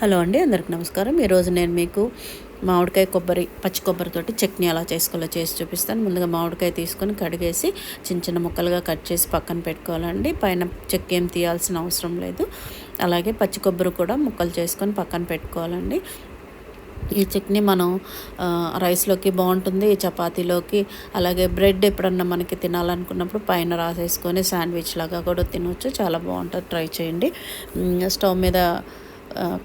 Hello అండి అందరికి నమస్కారం. ఈరోజు నేను మీకు మామిడికాయ కొబ్బరి పచ్చి కొబ్బరితోటి చట్నీ ఎలా చేసుకోవాలో చేసి చూపిస్తాను. ముందుగా మామిడికాయ తీసుకొని కడిగేసి చిన్న చిన్న ముక్కలుగా కట్ చేసి పక్కన పెట్టుకోవాలండి. పైన చెక్క ఏం తీయాల్సిన అవసరం లేదు. అలాగే పచ్చి కొబ్బరి కూడా ముక్కలు చేసుకొని పక్కన పెట్టుకోవాలండి. ఈ చట్నీ మనం రైస్లోకి బాగుంటుంది చపాతీలోకి. అలాగే బ్రెడ్ ఎప్పుడన్నా మనకి తినాలనుకున్నప్పుడు పైన రాసేసుకొని శాండ్విచ్ లాగా కూడా తినవచ్చు చాలా బాగుంటుంది. ట్రై చేయండి. స్టవ్ మీద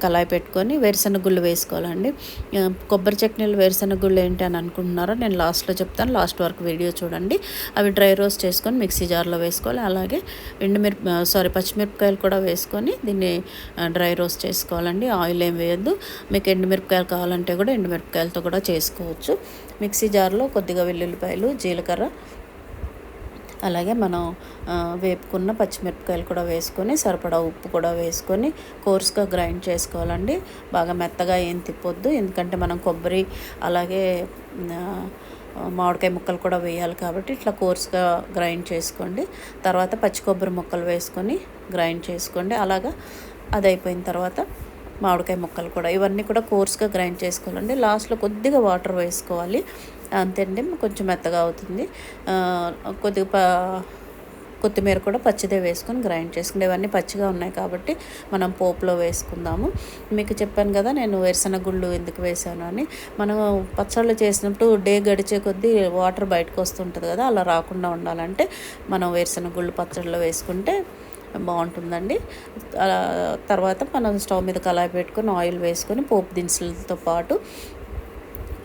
కళాయి పెట్టుకొని వేరుశనగుళ్ళు వేసుకోవాలండి. కొబ్బరి చట్నీలు వేరుశనగుళ్ళు ఏంటి అని అనుకుంటున్నారో నేను లాస్ట్లో చెప్తాను. లాస్ట్ వరకు వీడియో చూడండి. అవి డ్రై రోస్ట్ చేసుకొని మిక్సీ జార్లో వేసుకోవాలి. అలాగే ఎండుమిరప సారీ పచ్చిమిరపకాయలు కూడా వేసుకొని దీన్ని డ్రై రోస్ట్ చేసుకోవాలండి. ఆయిల్ ఏం వేయద్దు. మీకు ఎండుమిరపకాయలు కావాలంటే కూడా ఎండుమిరపకాయలతో కూడా చేసుకోవచ్చు. మిక్సీ జార్లో కొద్దిగా వెల్లుల్లిపాయలు జీలకర్ర అలాగే మనం వేపుకున్న పచ్చిమిరపకాయలు కూడా వేసుకొని సరిపడా ఉప్పు కూడా వేసుకొని కోర్స్గా గ్రైండ్ చేసుకోవాలండి. బాగా మెత్తగా ఏం తిప్పొద్దు. ఎందుకంటే మనం కొబ్బరి అలాగే మామిడికాయ ముక్కలు కూడా వేయాలి కాబట్టి ఇట్లా కోర్స్గా గ్రైండ్ చేసుకోండి. తర్వాత పచ్చి కొబ్బరి ముక్కలు వేసుకొని గ్రైండ్ చేసుకోండి. అలాగా అది అయిపోయిన తర్వాత మామిడికాయ ముక్కలు కూడా ఇవన్నీ కూడా కోర్స్గా గ్రైండ్ చేసుకోవాలండి. లాస్ట్లో కొద్దిగా వాటర్ వేసుకోవాలి. అంతేండి కొంచెం మెత్తగా అవుతుంది. కొద్దిగా కొత్తిమీర కూడా పచ్చిదే వేసుకొని గ్రైండ్ చేసుకుంటే ఇవన్నీ పచ్చిగా ఉన్నాయి కాబట్టి మనం పోపులో వేసుకుందాము. మీకు చెప్పాను కదా నేను వేరుశనగ గుళ్ళు ఎందుకు వేసాను అని. మనం పచ్చళ్ళు చేసినప్పుడు డే గడిచే కొద్దీ వాటర్ బయటకు వస్తుంటుంది కదా అలా రాకుండా ఉండాలంటే మనం వేరుశనగ గుళ్ళు పచ్చడిలో వేసుకుంటే బాగుంటుందండి. తర్వాత మనం స్టవ్ మీద కళాయి పెట్టుకొని ఆయిల్ వేసుకొని పోపు దినుసులతో పాటు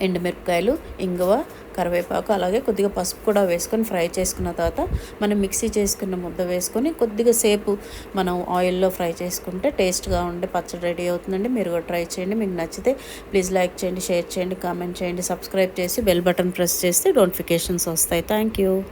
ఎండుమిరపకాయలు ఇంగువ కరివేపాకు అలాగే కొద్దిగా పసుపు కూడా వేసుకొని ఫ్రై చేసుకున్న తర్వాత మనం మిక్సీ చేసుకున్న ముద్ద వేసుకొని కొద్దిగా సేపు మనం ఆయిల్లో ఫ్రై చేసుకుంటే టేస్ట్గా ఉండే పచ్చడి రెడీ అవుతుందండి. మీరు కూడా ట్రై చేయండి. మీకు నచ్చితే ప్లీజ్ లైక్ చేయండి షేర్ చేయండి కామెంట్ చేయండి సబ్స్క్రైబ్ చేసి బెల్ బటన్ ప్రెస్ చేస్తే నోటిఫికేషన్స్ వస్తాయి. Thank you.